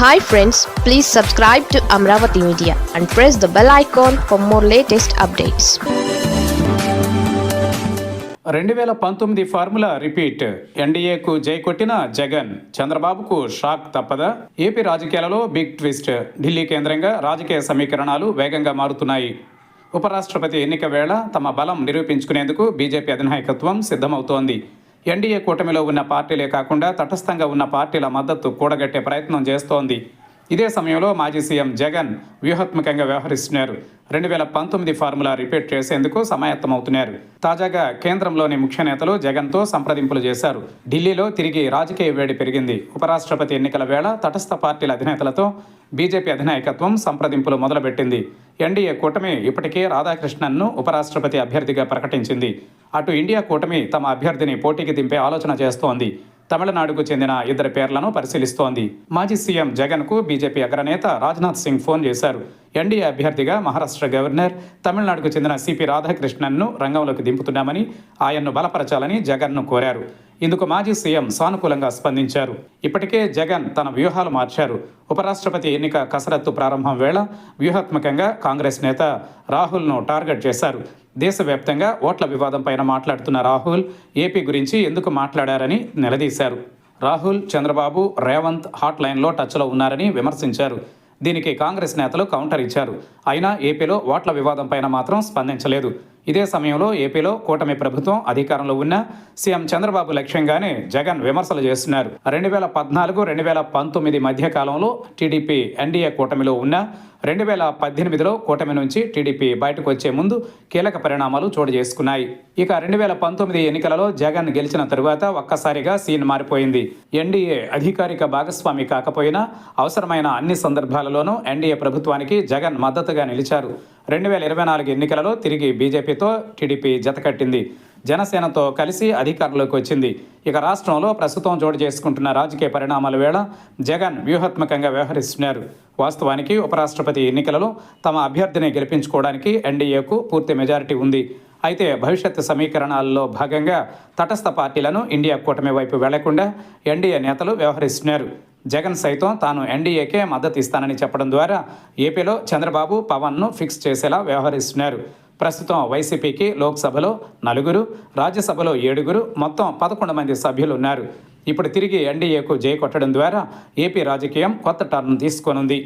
Hi friends please subscribe to Amaravati media and press the bell icon for more latest updates రెండు వేల పంతొమ్మిది formula repeat ఎన్డీఏకు జై కొట్టిన జగన్. చంద్రబాబుకు షాక్ తప్పదా. ఏపీ రాజకీయాలలో బిగ్ ట్విస్ట్. ఢిల్లీ కేంద్రంగా రాజకీయ సమీకరణాలు వేగంగా మారుతున్నాయి. ఉపరాష్ట్రపతి ఎన్నిక వేళ తమ బలం నిరూపించుకునేందుకు బీజేపీ అధినాయకత్వం సిద్ధమవుతోంది. ఎన్డీఏ కూటమిలో ఉన్న పార్టీలే కాకుండా తటస్థంగా ఉన్న పార్టీల మద్దతు కూడగట్టే ప్రయత్నం చేస్తోంది. ఇదే సమయంలో మాజీ సీఎం జగన్ వ్యూహాత్మకంగా వ్యవహరిస్తున్నారు. రెండు వేల పంతొమ్మిది ఫార్ములా రిపీట్ చేసేందుకు సమాయత్తమవుతున్నారు. తాజాగా కేంద్రంలోని ముఖ్య నేతలు జగన్తో సంప్రదింపులు చేశారు. ఢిల్లీలో తిరిగి రాజకీయ వేడి పెరిగింది. ఉపరాష్ట్రపతి ఎన్నికల వేళ తటస్థ పార్టీల అధినేతలతో బీజేపీ అధినాయకత్వం సంప్రదింపులు మొదలుపెట్టింది. ఎన్డీఏ కూటమి ఇప్పటికే రాధాకృష్ణన్ను ఉపరాష్ట్రపతి అభ్యర్థిగా ప్రకటించింది. అటు ఇండియా కూటమి తమ అభ్యర్థిని పోటీకి దింపే ఆలోచన చేస్తోంది. తమిళనాడుకు చెందిన ఇద్దరి పేర్లను పరిశీలిస్తోంది. మాజీ సీఎం జగన్కు బీజేపీ అగ్రనేత రాజ్నాథ్ సింగ్ ఫోన్ చేశారు. ఎన్డీఏ అభ్యర్థిగా మహారాష్ట్ర గవర్నర్ తమిళనాడుకు చెందిన సిపి రాధాకృష్ణన్ను రంగంలోకి దింపుతున్నామని ఆయన్ను బలపరచాలని జగన్ను కోరారు. ఇందుకు మాజీ సీఎం సానుకూలంగా స్పందించారు. ఇప్పటికే జగన్ తన వ్యూహాలు మార్చారు. ఉపరాష్ట్రపతి ఎన్నిక కసరత్తు ప్రారంభం వేళ వ్యూహాత్మకంగా కాంగ్రెస్ నేత రాహుల్ను టార్గెట్ చేశారు. దేశవ్యాప్తంగా ఓట్ల వివాదం పైన మాట్లాడుతున్న రాహుల్ ఏపీ గురించి ఎందుకు మాట్లాడారని నిలదీశారు. రాహుల్ చంద్రబాబు రేవంత్ హాట్ లైన్లో టచ్లో ఉన్నారని విమర్శించారు. దీనికి కాంగ్రెస్ నేతలు కౌంటర్ ఇచ్చారు. అయినా ఏపీలో ఓట్ల వివాదం పైన మాత్రం స్పందించలేదు. ఇదే సమయంలో ఏపీలో కూటమి ప్రభుత్వం అధికారంలో ఉన్న సీఎం చంద్రబాబు లక్ష్యంగానే జగన్ విమర్శలు చేస్తున్నారు. రెండు వేల పద్నాలుగు రెండు వేల పంతొమ్మిది మధ్య కాలంలో టీడీపీ ఎన్డీఏ కూటమిలో ఉన్న రెండు వేల పద్దెనిమిదిలో కూటమి నుంచి టీడీపీ బయటకు వచ్చే ముందు కీలక పరిణామాలు చోటు చేసుకున్నాయి. ఇక రెండు వేల పంతొమ్మిది ఎన్నికలలో జగన్ గెలిచిన తరువాత ఒక్కసారిగా సీన్ మారిపోయింది. ఎన్డీఏ అధికారిక భాగస్వామి కాకపోయినా అవసరమైన అన్ని సందర్భాలలోనూ ఎన్డీఏ ప్రభుత్వానికి జగన్ మద్దతుగా నిలిచారు. రెండు వేల ఇరవై నాలుగు ఎన్నికలలో తిరిగి బీజేపీతో టీడీపీ జతకట్టింది జనసేనతో కలిసి అధికారంలోకి వచ్చింది. ఇక రాష్ట్రంలో ప్రస్తుతం చోటు చేసుకుంటున్న రాజకీయ పరిణామాల వేళ జగన్ వ్యూహాత్మకంగా వ్యవహరిస్తున్నారు. వాస్తవానికి ఉపరాష్ట్రపతి ఎన్నికలలో తమ అభ్యర్థిని గెలిపించుకోవడానికి ఎన్డీఏకు పూర్తి మెజారిటీ ఉంది. అయితే భవిష్యత్ సమీకరణాల్లో భాగంగా తటస్థ పార్టీలను ఇండియా కూటమి వైపు వెళ్ళకుండా ఎన్డీఏ నేతలు వ్యవహరిస్తున్నారు. జగన్ సైతం తాను ఎన్డీఏకే మద్దతు ఇస్తానని చెప్పడం ద్వారా ఏపీలో చంద్రబాబు పవన్ను ఫిక్స్ చేసేలా వ్యవహరిస్తున్నారు. ప్రస్తుతం వైసీపీకి లోక్సభలో నలుగురు రాజ్యసభలో ఏడుగురు మొత్తం పదకొండు మంది సభ్యులు ఉన్నారు ఇప్పుడు తిరిగి ఎన్డీఏకు జై కొట్టడం ద్వారా ఏపీ రాజకీయం కొత్త టర్న్ తీసుకోనుంది.